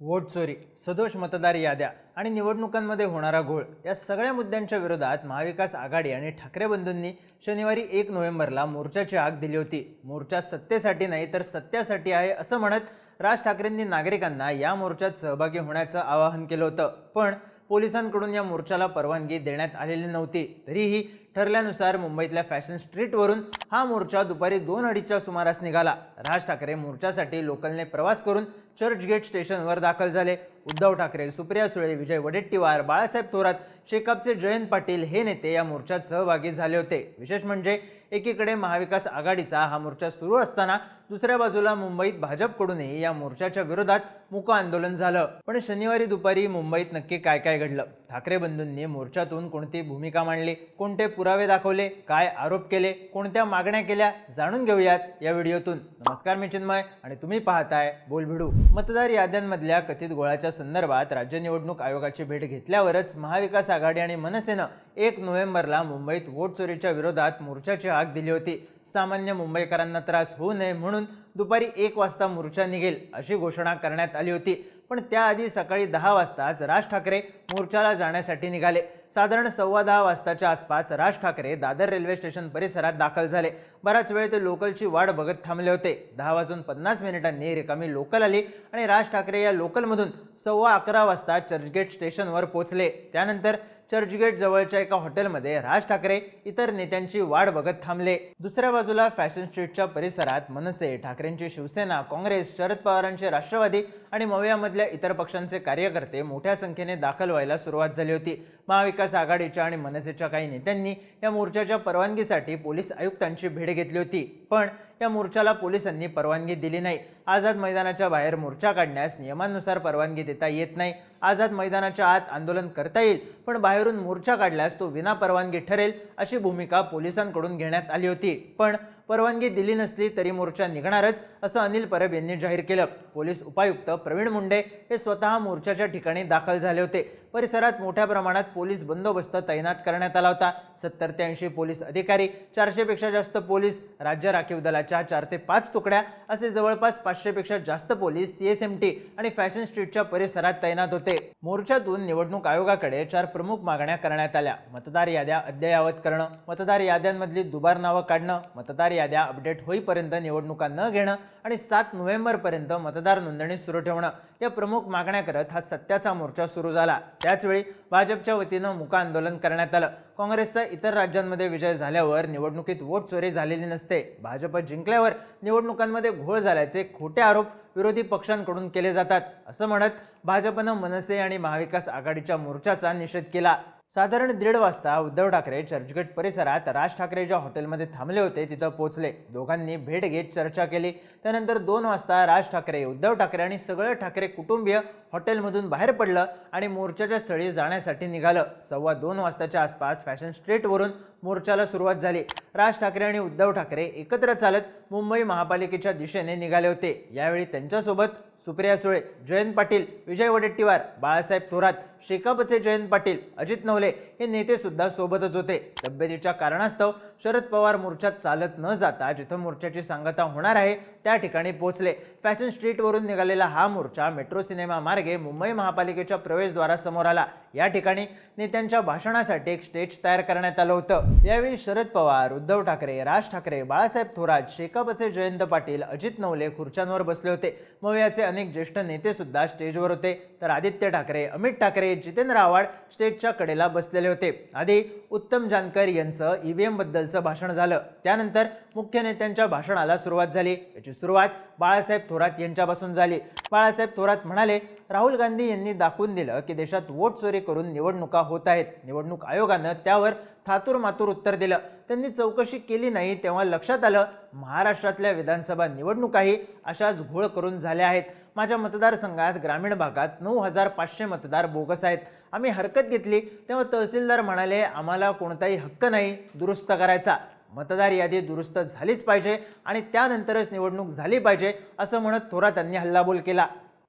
Vote चोरी सदोष मतदार याद्या आणि निवडणुकांमध्ये होणारा घोळ या सगळ्या मुद्द्यांच्या विरोधात महाविकास आघाडी आणि ठाकरे बंधूंनी शनिवारी एक नोव्हेंबरला मोर्चाची आग दिली होती. मोर्चा सत्तेसाठी नाही तर सत्यासाठी आहे असं म्हणत राज ठाकरेंनी नागरिकांना या मोर्चात सहभागी होण्याचं आवाहन केलं होतं. पण पोलिसांकडून या मोर्चाला परवानगी देण्यात आलेली नव्हती. तरीही ठरल्यानुसार मुंबईतल्या फॅशन स्ट्रीटवरून हा मोर्चा दुपारी दोन अडीचच्या सुमारास निघाला. राज ठाकरे मोर्चासाठी लोकलने प्रवास करून चर्चगेट स्टेशनवर दाखल झाले. उद्धव ठाकरे सुप्रिया सुळे विजय वडेट्टीवार बाळासाहेब थोरात शेकापचे जयंत पाटील हे नेते या मोर्चात सहभागी झाले होते. विशेष म्हणजे एकीकडे महाविकास आघाडीचा हा मोर्चा सुरू असताना दुसऱ्या बाजूला मुंबईत भाजपकडूनही या मोर्चाच्या विरोधात मुक आंदोलन झालं. पण शनिवारी दुपारी मुंबईत नक्की काय काय घडलं? ठाकरे बंधूंनी मोर्चातून कोणती भूमिका मांडली? कोणते पुरावे दाखवले? काय आरोप केले? कोणत्या मागण्या केल्या? जाणून घेऊयात या व्हिडिओतून. नमस्कार मी चिन्मय आणि तुम्ही पाहताय बोलभिडू. मतदार याद्यांमधल्या कथित गोळाच्या संदर्भात राज्य निवडणूक आयोगाची भेट घेतल्यावरच महाविकास आघाडी आणि मनसेनं एक नोव्हेंबरला मुंबईत वोट चोरीच्या विरोधात मोर्चाची आग दिली होती. सामान्य मुंबईकरांना त्रास होऊ नये म्हणून दुपारी एक वाजता मोर्चा निघेल अशी घोषणा करण्यात आली होती. पण त्याआधी सकाळी दहा वाजताच राज ठाकरे मोर्चाला जाण्यासाठी निघाले. साधारण सव्वा दहा वाजताच्या आसपास राज ठाकरे दादर रेल्वे स्टेशन परिसरात दाखल झाले. बराच वेळ ते लोकलची वाट बघत थांबले होते. दहा वाजून पन्नास मिनिटांनी रिकामी लोकल आली आणि राज ठाकरे या लोकलमधून सव्वा अकरा वाजता चर्चगेट स्टेशनवर पोहोचले. त्यानंतर चर्चगेट जवळच्या एका हॉटेलमध्ये राज ठाकरे इतर नेत्यांची वाट बघत थांबले. दुसऱ्या बाजूला फॅशन स्ट्रीटच्या परिसरात मनसे ठाकरेंची शिवसेना काँग्रेस शरद पवारांचे राष्ट्रवादी आणि मवियामधल्या इतर पक्षांचे कार्यकर्ते मोठ्या संख्येने दाखल व्हायला सुरुवात झाली होती. महाविकास आघाडीच्या आणि मनसेच्या काही नेत्यांनी या मोर्चाच्या परवानगीसाठी पोलीस आयुक्तांची भेट घेतली होती. पण या मोर्चाला पोलिसांनी परवानगी दिली नाही. आझाद मैदानाच्या बाहेर मोर्चा काढण्यास नियमानुसार परवानगी देता येत नाही. आझाद मैदानाच्या आत आंदोलन करता येईल पण बाहेरून मोर्चा काढल्यास तो विना परवानगी ठरेल अशी भूमिका पोलिसांकडून घेण्यात आली होती. पण परवानगी दिली नसली तरी मोर्चा निघणारच असं अनिल परब यांनी जाहीर केलं. पोलीस उपायुक्त प्रवीण मुंडे हे स्वतः मोर्चाच्या ठिकाणी दाखल झाले होते. परिसरात मोठ्या प्रमाणात पोलीस बंदोबस्त तैनात करण्यात आला होता. सत्तर ते ऐंशी पोलीस अधिकारी चारशेपेक्षा जास्त पोलीस राज्य राखीव दलाच्या चार ते पाच तुकड्या असे जवळपास पाचशेपेक्षा जास्त पोलीस सीएसएमटी आणि फॅशन स्ट्रीटच्या परिसरात तैनात होते. मोर्चातून निवडणूक आयोगाकडे चार प्रमुख मागण्या करण्यात आल्या. मतदार याद्या अद्ययावत करणं मतदार याद्यांमधली दुबार नावं काढणं मतदार याद्या अपडेट होईपर्यंत निवडणुका न घेणं आणि सात नोव्हेंबरपर्यंत मतदार नोंदणी सुरू ठेवणं या प्रमुख मागण्या करत हा सत्याचा मोर्चा सुरू झाला. त्याचवेळी भाजपच्या वतीनं मुका आंदोलन करण्यात आलं. काँग्रेसचा इतर राज्यांमध्ये विजय झाल्यावर निवडणुकीत वोट चोरी झालेली नसते. भाजप जिंकल्यावर निवडणुकांमध्ये घोळ झाल्याचे खोटे आरोप विरोधी पक्षांकडून केले जातात. असं म्हणत भाजपनं मनसे आणि महाविकास आघाडीच्या मोर्चाचा निषेध केला. साधारण दीड वाजता उद्धव ठाकरे चर्चगेट परिसरात राज ठाकरे ज्या हॉटेलमध्ये थांबले होते तिथं पोहोचले. दोघांनी भेट घेत चर्चा केली. त्यानंतर दोन वाजता राज ठाकरे उद्धव ठाकरे आणि सगळं ठाकरे कुटुंबीय हॉटेलमधून बाहेर पडलं आणि मोर्चाच्या स्थळी जाण्यासाठी निघालं. सव्वा दोन वाजताच्या आसपास फॅशन स्ट्रीटवरून मोर्चाला सुरुवात झाली. राज ठाकरे आणि उद्धव ठाकरे एकत्र चालत मुंबई महापालिकेच्या दिशेने निघाले होते. यावेळी त्यांच्यासोबत सुप्रिया सुळे जयंत पाटील विजय वडेट्टीवार बाळासाहेब थोरात शेकापचे जयंत पाटील अजित नवले हे नेते सुद्धा सोबतच होते. तब्येतीच्या कारणास्तव शरद पवार मोर्चात चालत न जाता जिथं मोर्चाची सांगता होणार आहे त्या ठिकाणी पोहोचले. फॅशन स्ट्रीटवरून निघालेला हा मोर्चा मेट्रो सिनेमा मार्ग मार्गे मुंबई महापालिकेच्या प्रवेशद्वारासमोर आला. या ठिकाणी नेत्यांच्या भाषणासाठी एक स्टेज तयार करण्यात आलं होतं. यावेळी शरद पवार उद्धव ठाकरे राज ठाकरे बाळासाहेब थोरात शेकापचे जयंत पाटील अजित नवले खुर्च्यांवर बसले होते. मवियाचे अनेक ज्येष्ठ नेते सुद्धा स्टेजवर होते. तर आदित्य ठाकरे अमित ठाकरे जितेंद्र आव्हाड स्टेजच्या कडेला बसलेले होते. आधी उत्तम जानकर यांचं ईव्हीएम बद्दलचं भाषण झालं. त्यानंतर मुख्य नेत्यांच्या भाषणाला सुरुवात झाली. याची सुरुवात बाळासाहेब थोरात यांच्यापासून झाली. बाळासाहेब थोरात म्हणाले राहुल गांधी यांनी दाखवून दिलं की देशात वोट चोरी करून निवडणुका होत आहेत. निवडणूक आयोगानं त्यावर थातूर मातूर उत्तर दिलं. त्यांनी चौकशी केली नाही तेव्हा लक्षात आलं महाराष्ट्रातल्या विधानसभा निवडणुकाही अशाच घोळ करून झाल्या आहेत. माझ्या मतदारसंघात ग्रामीण भागात नऊ हजार पाचशे मतदार बोगस आहेत. आम्ही हरकत घेतली तेव्हा तहसीलदार म्हणाले आम्हाला कोणताही हक्क नाही दुरुस्त करायचा. मतदार यादी दुरुस्त झालीच पाहिजे आणि त्यानंतरच निवडणूक झाली पाहिजे असं म्हणत थोरातांनी हल्लाबोल केला.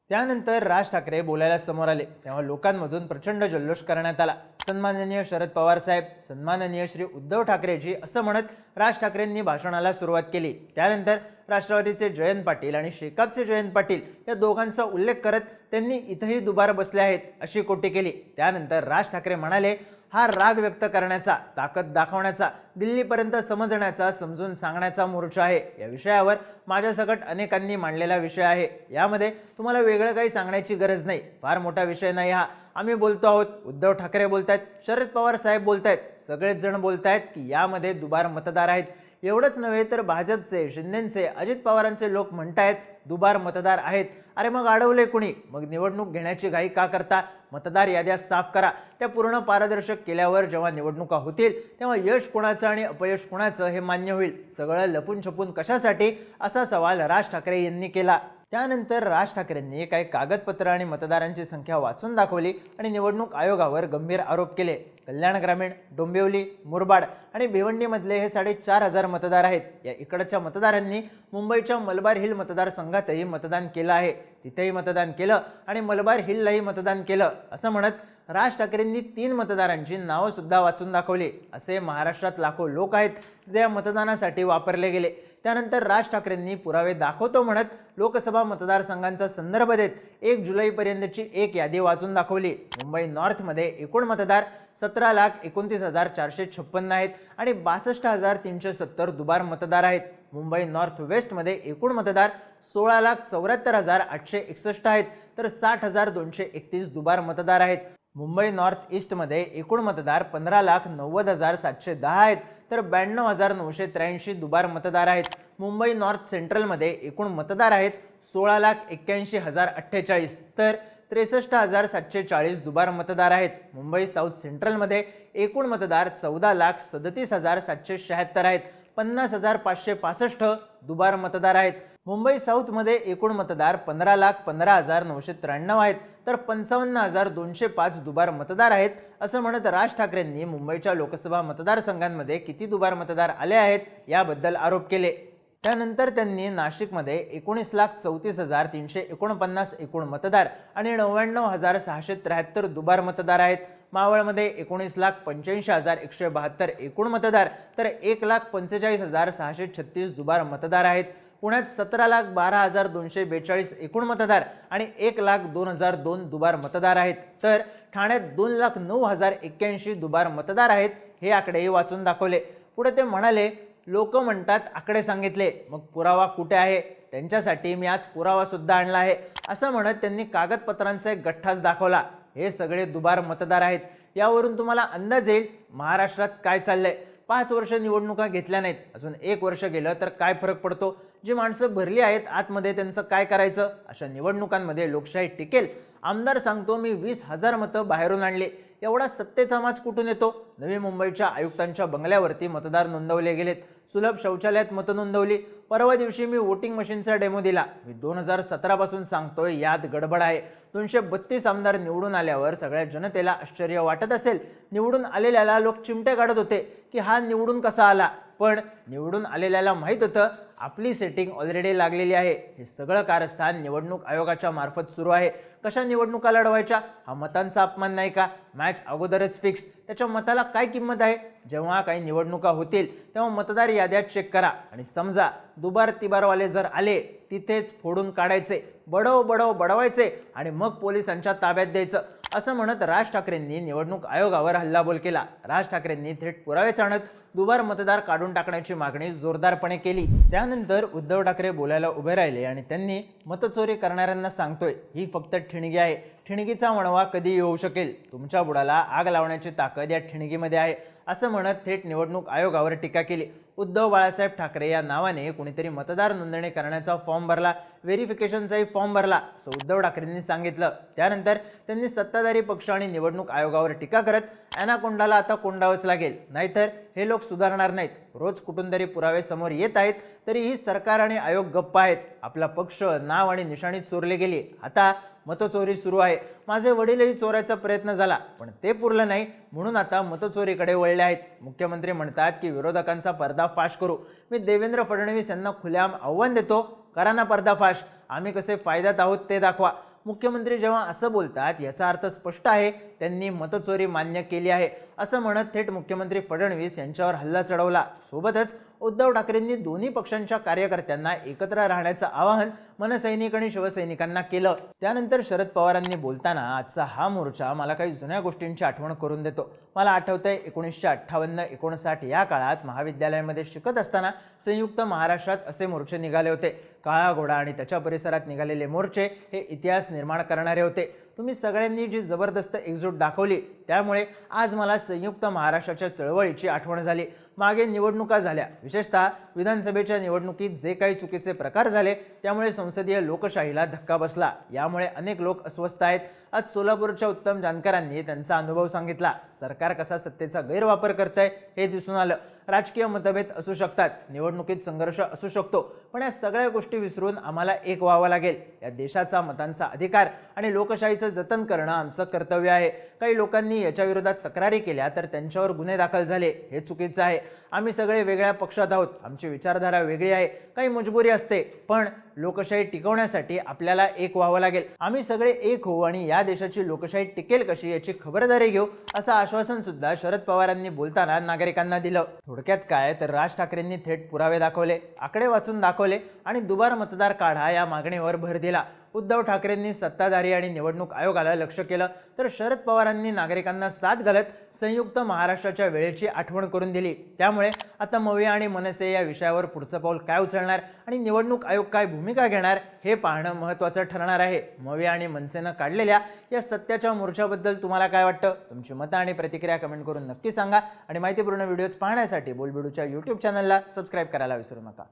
त्यानंतर राज ठाकरे बोलायला समोर आले. तेव्हा लोकांमधून प्रचंड जल्लोष करण्यात आला. सन्माननीय शरद पवार साहेब सन्माननीय श्री उद्धव ठाकरेजी असं म्हणत राज ठाकरेंनी भाषणाला सुरुवात केली. त्यानंतर राष्ट्रवादीचे जयंत पाटील आणि शेकापचे जयंत पाटील या दोघांचा उल्लेख करत त्यांनी इथंही दुबार बसले आहेत अशी कोटी केली. त्यानंतर राज ठाकरे म्हणाले हा राग व्यक्त करण्याचा ताकद दाखवण्याचा दिल्लीपर्यंत समजण्याचा समजून सांगण्याचा मोर्चा आहे. या विषयावर माझ्यासकट अनेकांनी मांडलेला विषय आहे. यामध्ये तुम्हाला वेगळं काही सांगण्याची गरज नाही. फार मोठा विषय नाही हा. आम्ही बोलतो आहोत. उद्धव ठाकरे बोलतायत. शरद पवार साहेब बोलतायत. सगळेच जण बोलतायत की यामध्ये दुबार मतदार आहेत. एवढंच नव्हे तर भाजपचे शिंदेचे अजित पवारांचे लोक म्हणतायत दुबार मतदार आहेत. अरे मग अडवले कुणी? मग निवडणूक घेण्याची घाई का करता? मतदार याद्या साफ करा. त्या पूर्ण पारदर्शक केल्यावर जेव्हा निवडणुका होतील तेव्हा यश कुणाचं आणि अपयश कुणाचं हे मान्य होईल. सगळं लपून छपून कशासाठी? असा सवाल राज ठाकरे यांनी केला. त्यानंतर राज ठाकरेंनी काही कागदपत्र आणि मतदारांची संख्या वाचून दाखवली आणि निवडणूक आयोगावर गंभीर आरोप केले. कल्याण ग्रामीण डोंबिवली मुरबाड आणि भिवंडीमधले हे साडेचार हजार मतदार आहेत. या इकडच्या मतदारांनी मुंबईच्या मलबार हिल मतदारसंघातही मतदान केलं आहे. तिथेही मतदान केलं आणि मलबार हिललाही मतदान केलं. असं म्हणत राज ठाकरेंनी तीन मतदारांची नावंसुद्धा वाचून दाखवली. असे महाराष्ट्रात लाखो लोक आहेत जे या मतदानासाठी वापरले गेले. त्यानंतर राज ठाकरेंनी पुरावे दाखवतो म्हणत लोकसभा मतदारसंघांचा संदर्भ देत एक जुलैपर्यंतची एक यादी वाचून दाखवली. मुंबई नॉर्थमध्ये एकूण मतदार सतरा लाख एकोणतीस हजार चारशे छप्पन्न आहेत आणि बासष्ट हजार तीनशे सत्तर दुबार मतदार आहेत. मुंबई नॉर्थ वेस्टमध्ये एकूण मतदार सोळा लाख चौऱ्याहत्तर हजार आठशे एकसष्ट आहेत. तर साठ हजार दोनशे एकतीस दुबार मतदार आहेत. मुंबई नॉर्थ ईस्टमध्ये एकूण मतदार पंधरा लाख नव्वद हजार सातशे दहा आहेत. तर ब्याण्णव हजार नऊशे त्र्याऐंशी दुबार मतदार आहेत. मुंबई नॉर्थ सेंट्रलमध्ये एकूण मतदार आहेत सोळा लाख एक्क्याऐंशी हजार अठ्ठेचाळीस. तर त्रेसष्ट हजार सातशे चाळीस दुबार मतदार आहेत. मुंबई साऊथ सेंट्रलमध्ये एकूण मतदार चौदा लाख सदतीस हजार सातशे शहात्तर आहेत. पन्नास हजार पाचशे पासष्ट दुबार मतदार आहेत. मुंबई साऊथमध्ये एकूण मतदार पंधरा लाख पंधरा हजार नऊशे त्र्याण्णव आहेत. तर पंचावन्न हजार दोनशे पाच दुबार मतदार आहेत असं म्हणत राज ठाकरेंनी मुंबईच्या लोकसभा मतदारसंघांमध्ये किती दुबार मतदार आले आहेत याबद्दल आरोप केले. त्यानंतर त्यांनी नाशिकमध्ये एकोणीस लाख चौतीस हजार तीनशे एकोणपन्नास एकूण मतदार आणि नव्याण्णव हजार सहाशे त्र्याहत्तर दुबार मतदार आहेत. मावळमध्ये एकोणीस लाख पंच्याऐंशी हजार एकशे बहात्तर एकूण मतदार तर एक लाख पंचेचाळीस हजार सहाशे छत्तीस दुबार मतदार आहेत. पुण्यात सतरा लाख बारा हजार दोनशे बेचाळीस एकूण मतदार आणि एक लाख दोन हजार दोन दुबार मतदार आहेत. तर ठाण्यात दोन लाख नऊ हजार एक्क्याऐंशी दुबार मतदार आहेत हे आकडेही वाचून दाखवले. पुढे ते म्हणाले लोक म्हणतात आकडे सांगितले मग पुरावा कुठे आहे? त्यांच्यासाठी मी आज पुरावासुद्धा आणला आहे. असं म्हणत त्यांनी कागदपत्रांचा एक गठ्ठाच दाखवला. हे सगळे दुबार मतदार आहेत. यावरून तुम्हाला अंदाज येईल महाराष्ट्रात काय चाललंय. पाच वर्ष निवडणुका घेतल्या नाहीत. अजून एक वर्ष गेलं तर काय फरक पडतो? जी माणसं भरली आहेत आतमध्ये त्यांचं काय करायचं? अशा निवडणुकांमध्ये लोकशाही टिकेल. आमदार सांगतो मी वीस हजार मतं बाहेरून आणले. एवढा सत्तेचा माज कुठून येतो? नवी मुंबईच्या आयुक्तांच्या बंगल्यावरती मतदार नोंदवले गेलेत. सुलभ शौचालयात मतं नोंदवली. परवा दिवशी मी वोटिंग मशीनचा डेमो दिला. मी दोन हजार सतरापासून सांगतोय यात गडबड आहे. दोनशे बत्तीस आमदार निवडून आल्यावर सगळ्या जनतेला आश्चर्य वाटत असेल. निवडून आलेल्याला लोक चिमटे काढत होते की हा निवडून कसा आला? पण निवडून आलेल्याला माहीत होतं आपली सेटिंग ऑलरेडी लागलेली आहे. हे सगळं कारस्थान निवडणूक आयोगाच्या मार्फत सुरू आहे. कशा निवडणुका लढवायच्या? हा मतांचा अपमान नाही का? मॅच अगोदरच फिक्स त्याच्या मताला काय किंमत आहे? जेव्हा काही निवडणुका होतील तेव्हा मतदार याद्या चेक करा. आणि समजा दुबार तिबारवाले जर आले तिथेच फोडून काढायचे. बडव बडव बडवायचे आणि मग पोलिसांच्या ताब्यात द्यायचं. असं म्हणत राज ठाकरेंनी निवडणूक आयोगावर हल्लाबोल केला. राज ठाकरेंनी थेट पुरावेच आणत दुबार मतदार काढून टाकण्याची मागणी जोरदारपणे केली. त्यानंतर उद्धव ठाकरे बोलायला उभे राहिले आणि त्यांनी मतचोरी करणाऱ्यांना सांगतोय ही फक्त ठिणगी आहे. ठिणगीचा वणवा कधी येऊ शकेल? तुमच्या बुडाला आग लावण्याची ताकद या ठिणगीमध्ये आहे असं म्हणत थेट निवडणूक आयोगावर टीका केली. उद्धव बाळासाहेब ठाकरे या नावाने कुणीतरी मतदार नोंदणी करण्याचा फॉर्म भरला. व्हेरिफिकेशनचाही फॉर्म भरला असं उद्धव ठाकरेंनी सांगितलं. त्यानंतर त्यांनी सत्ताधारी पक्ष आणि निवडणूक आयोगावर टीका करत अॅनाकोंडाला आता कोंडावंच लागेल. नाहीतर हे लोक सुधारणार नाहीत. रोज कुठून तरी पुरावे समोर येत आहेत तरीही सरकार आणि आयोग गप्प आहेत. आपला पक्ष नाव आणि निशाणी चोरले गेली. आता मतचोरी सुरू आहे. माझे वडीलही चोरायचा प्रयत्न झाला पण ते पुरलं नाही. म्हणून आता मतचोरीकडे वळले आहेत. मुख्यमंत्री म्हणतात की विरोधकांचा पर्दाफाश करू. मी देवेंद्र फडणवीस यांना खुल्याम आव्हान देतो. करा ना पर्दाफाश. आम्ही कसे फायद्यात आहोत ते दाखवा. मुख्यमंत्री जेव्हा असं बोलतात याचा अर्थ स्पष्ट आहे त्यांनी मतचोरी मान्य केली आहे. असं म्हणत थेट मुख्यमंत्री फडणवीस यांच्यावर हल्ला चढवला. सोबतच उद्धव ठाकरेंनी दोन्ही पक्षांच्या कार्यकर्त्यांना एकत्र राहण्याचं आवाहन मनसैनिक आणि शिवसैनिकांना केलं. त्यानंतर शरद पवारांनी बोलताना आजचा हा मोर्चा मला काही जुन्या गोष्टींची आठवण करून देतो. मला आठवतंय एकोणीसशे अठ्ठावन्न एकोणसाठ या काळात महाविद्यालयामध्ये शिकत असताना संयुक्त महाराष्ट्रात असे मोर्चे निघाले होते. काळा घोडा आणि त्याच्या परिसरात निघालेले मोर्चे हे इतिहास निर्माण करणारे होते. तुम्ही सगळ्यांनी जी जबरदस्त एकजूट दाखवली त्यामुळे आज मला संयुक्त महाराष्ट्राच्या चळवळीची आठवण झाली. मागे निवडणुका झाल्या. विशेषतः विधानसभेच्या निवडणुकीत जे काही चुकीचे प्रकार झाले त्यामुळे संसदीय लोकशाहीला धक्का बसला. यामुळे अनेक लोक अस्वस्थ आहेत. आज सोलापूरच्या उत्तम जानकरांनी त्यांचा अनुभव सांगितला. सरकार कसा सत्तेचा गैरवापर करतंय हे दिसून आलं. राजकीय मतभेद असू शकतात. निवडणुकीत संघर्ष असू शकतो. पण या सगळ्या गोष्टी विसरून आम्हाला एक व्हावं लागेल. या देशाचा मतांचा अधिकार आणि लोकशाहीचं जतन करणं आमचं कर्तव्य आहे. काही लोकांनी याच्या विरोधात तक्रारी केल्या तर त्यांच्यावर गुन्हे दाखल झाले. हे चुकीचं आहे. आम्ही सगळे वेगळ्या पक्षात आहोत. आमची विचारधारा वेगळी आहे. काही मजबुरी असते. पण लोकशाही टिकवण्यासाठी आपल्याला एक व्हावं लागेल. आम्ही सगळे एक होऊ आणि या देशाची लोकशाही टिकेल कशी याची खबरदारी घेऊ असं आश्वासन सुद्धा शरद पवारांनी बोलताना नागरिकांना दिलं. थोडक्यात काय तर राज ठाकरेंनी थेट पुरावे दाखवले आकडे वाचून दाखवले आणि दुबार मतदार काढा या मागणीवर भर दिला. उद्धव ठाकरेंनी सत्ताधारी आणि निवडणूक आयोगाला लक्ष केलं तर शरद पवारांनी नागरिकांना साथ घालत संयुक्त महाराष्ट्राच्या वेळेची आठवण करून दिली. त्यामुळे आता मवे आणि मनसे या विषयावर पुढचं पाऊल काय उचलणार आणि निवडणूक आयोग काय भूमिका घेणार हे पाहणं महत्त्वाचं ठरणार आहे. मवे आणि मनसेनं काढलेल्या या सत्याच्या मोर्चाबद्दल तुम्हाला काय वाटतं? तुमची मतं आणि प्रतिक्रिया कमेंट करून नक्की सांगा. आणि माहितीपूर्ण व्हिडिओज पाहण्यासाठी बोलबिडूच्या यूट्यूब चॅनलला सबस्क्राईब करायला विसरू नका.